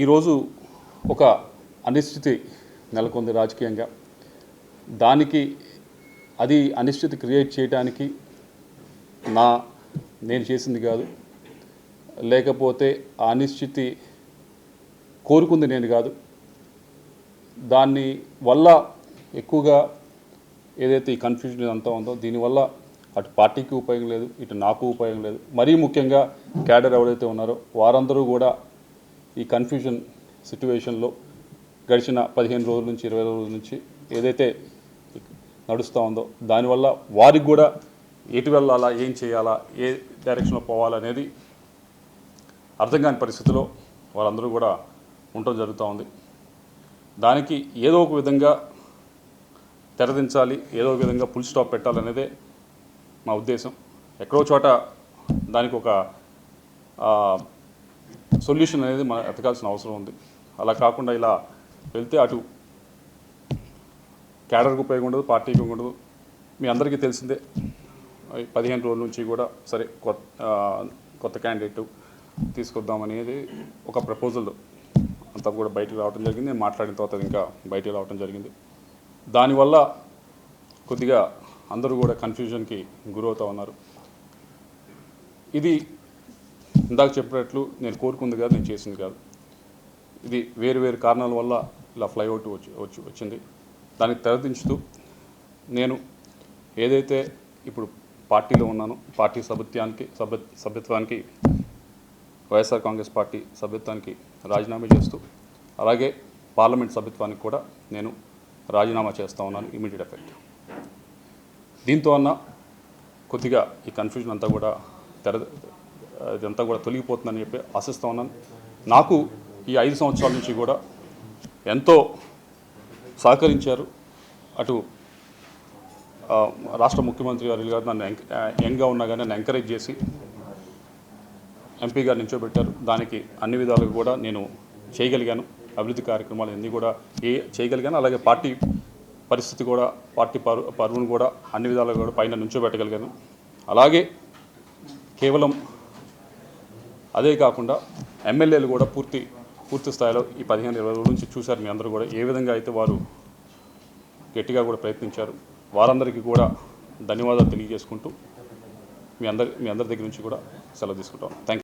ఈరోజు ఒక అనిశ్చితి నెలకొంది రాజకీయంగా. దానికి అది అనిశ్చితి క్రియేట్ చేయడానికి నా నేను చేసింది కాదు. లేకపోతే ఆ అనిశ్చితి కోరుకుంది నేను కాదు. దాన్ని వల్ల ఎక్కువగా ఏదైతే ఈ కన్ఫ్యూజన్ అంతా ఉందో దీనివల్ల అటు పార్టీకి ఉపయోగం లేదు ఇటు నాకు ఉపయోగం లేదు. మరీ ముఖ్యంగా క్యాడర్ ఎవరైతే ఉన్నారో వారందరూ కూడా ఈ కన్ఫ్యూజన్ సిట్యువేషన్లో గడిచిన పదిహేను రోజుల నుంచి ఇరవై రోజుల నుంచి ఏదైతే నడుస్తూ ఉందో దానివల్ల వారికి కూడా ఎటు వెళ్ళాలా ఏం చేయాలా ఏ డైరెక్షన్లో పోవాలనేది అర్థం కాని పరిస్థితిలో వాళ్ళందరూ కూడా ఉండటం జరుగుతూ ఉంది. దానికి ఏదో ఒక విధంగా తెరదించాలి ఏదో ఒక విధంగా ఫుల్ స్టాప్ పెట్టాలనేదే మా ఉద్దేశం. ఎక్కడో చోట దానికి ఒక సొల్యూషన్ అనేది మనం ఎతకాల్సిన అవసరం ఉంది. అలా కాకుండా ఇలా వెళ్తే అటు క్యాడర్కి ఉపయోగం ఉండదు పార్టీకి ఉండదు. మీ అందరికీ తెలిసిందే. పదిహేను రోజుల నుంచి కూడా సరే కొత్త కొత్త క్యాండిడేట్ తీసుకొద్దామనేది ఒక ప్రపోజల్ అంతా కూడా బయటకు రావడం జరిగింది. నేను మాట్లాడిన తర్వాత ఇంకా బయటకు రావడం జరిగింది. దానివల్ల కొద్దిగా అందరూ కూడా కన్ఫ్యూజన్కి గురవుతూ ఉన్నారు. ఇది ఇందాక చెప్పినట్లు నేను కోరుకుంది కాదు నేను చేసింది కాదు. ఇది వేరు వేరు కారణాల వల్ల ఇలా ఫ్లైఓవర్ వచ్చి వచ్చి వచ్చింది. దానికి తెరదించుతూ నేను ఏదైతే ఇప్పుడు పార్టీలో ఉన్నానో పార్టీ సభ్యత్వానికి సభ్య సభ్యత్వానికి వైఎస్ఆర్ కాంగ్రెస్ పార్టీ సభ్యత్వానికి రాజీనామా చేస్తూ అలాగే పార్లమెంట్ సభ్యత్వానికి కూడా నేను రాజీనామా చేస్తూ ఉన్నాను ఇమీడియట్ ఎఫెక్ట్. దీంతో అన్న కొద్దిగా ఈ కన్ఫ్యూజన్ అంతా కూడా తెర ఇదంతా కూడా తొలగిపోతుందని చెప్పి ఆశిస్తూ ఉన్నాను. నాకు ఈ ఐదు సంవత్సరాల నుంచి కూడా ఎంతో సహకరించారు. అటు రాష్ట్ర ముఖ్యమంత్రి గారు గారు నన్ను యంగ్గా ఉన్నా కానీ నన్ను ఎంకరేజ్ చేసి ఎంపీ గారు నిల్చోబెట్టారు. దానికి అన్ని విధాలుగా కూడా నేను చేయగలిగాను. అభివృద్ధి కార్యక్రమాలు అన్నీ కూడా ఏ చేయగలిగాను. అలాగే పార్టీ పరిస్థితి కూడా పార్టీ పరు పరువును కూడా అన్ని విధాలుగా కూడా పైన నుంచోబెట్టగలిగాను అలాగే కేవలం అదే కాకుండా ఎమ్మెల్యేలు కూడా పూర్తి పూర్తి స్థాయిలో ఈ పదిహేను ఇరవై రోజుల నుంచి చూశారు మీ అందరూ కూడా. ఏ విధంగా అయితే వారు గట్టిగా కూడా ప్రయత్నించారు వారందరికీ కూడా ధన్యవాదాలు తెలియజేసుకుంటూ మీ అందరి మీ అందరి దగ్గర నుంచి కూడా సెలవు తీసుకుంటాం థ్యాంక్